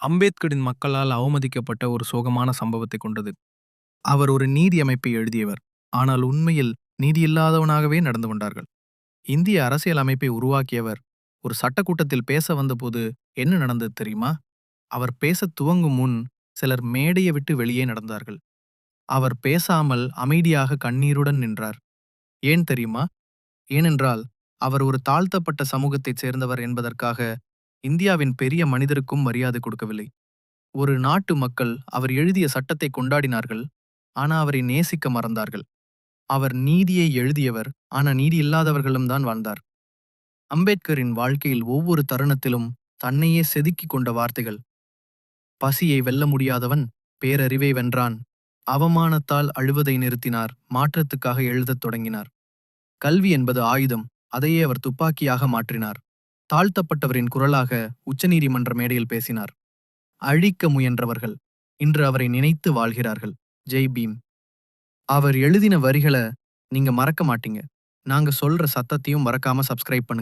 அம்பேத்கரின் மக்களால் அவமதிக்கப்பட்ட ஒரு சோகமான சம்பவத்தை கொண்டது. அவர் ஒரு நீதி அமைப்பை எழுதியவர், ஆனால் உண்மையில் நீதியில்லாதவனாகவே நடந்து கொண்டார்கள். இந்திய அரசியல் அமைப்பை உருவாக்கியவர் ஒரு சட்டக்கூட்டத்தில் பேச வந்தபோது என்ன நடந்தது தெரியுமா? அவர் பேசத் துவங்கும் முன் சிலர் மேடையை விட்டு வெளியே நடந்தார்கள். அவர் பேசாமல் அமைதியாக கண்ணீருடன் நின்றார். ஏன் தெரியுமா? ஏனென்றால் அவர் ஒரு தாழ்த்தப்பட்ட சமூகத்தைச் சேர்ந்தவர் என்பதற்காக இந்தியாவின் பெரிய மனிதருக்கும் மரியாதை கொடுக்கவில்லை. ஒரு நாட்டு மக்கள் அவர் எழுதிய சட்டத்தை கொண்டாடினார்கள், ஆனா அவரை நேசிக்க மறந்தார்கள். அவர் நீதியை எழுதியவர், ஆனா நீதி இல்லாதவர்களும் தான் வாழ்ந்தார். அம்பேத்கரின் வாழ்க்கையில் ஒவ்வொரு தருணத்திலும் தன்னையே செதுக்கிக் கொண்ட வார்த்தைகள். பசியை வெல்ல முடியாதவன் பேரறிவை வென்றான். அவமானத்தால் அழுவதை நிறுத்தினார், மாற்றத்துக்காக எழுதத் தொடங்கினார். கல்வி என்பது ஆயுதம், அதையே அவர் துப்பாக்கியாக மாற்றினார். தாழ்த்தப்பட்டவரின் குரலாக உச்சநீதிமன்ற மேடையில் பேசினார். அழிக்க முயன்றவர்கள் இன்று அவரை நினைத்து வாழ்கிறார்கள். ஜெய் பீம். அவர் எழுதின வரிகள நீங்க மறக்க மாட்டீங்க. நாங்க சொல்ற சத்தத்தையும் மறக்காம சப்ஸ்கிரைப் பண்ணுங்க.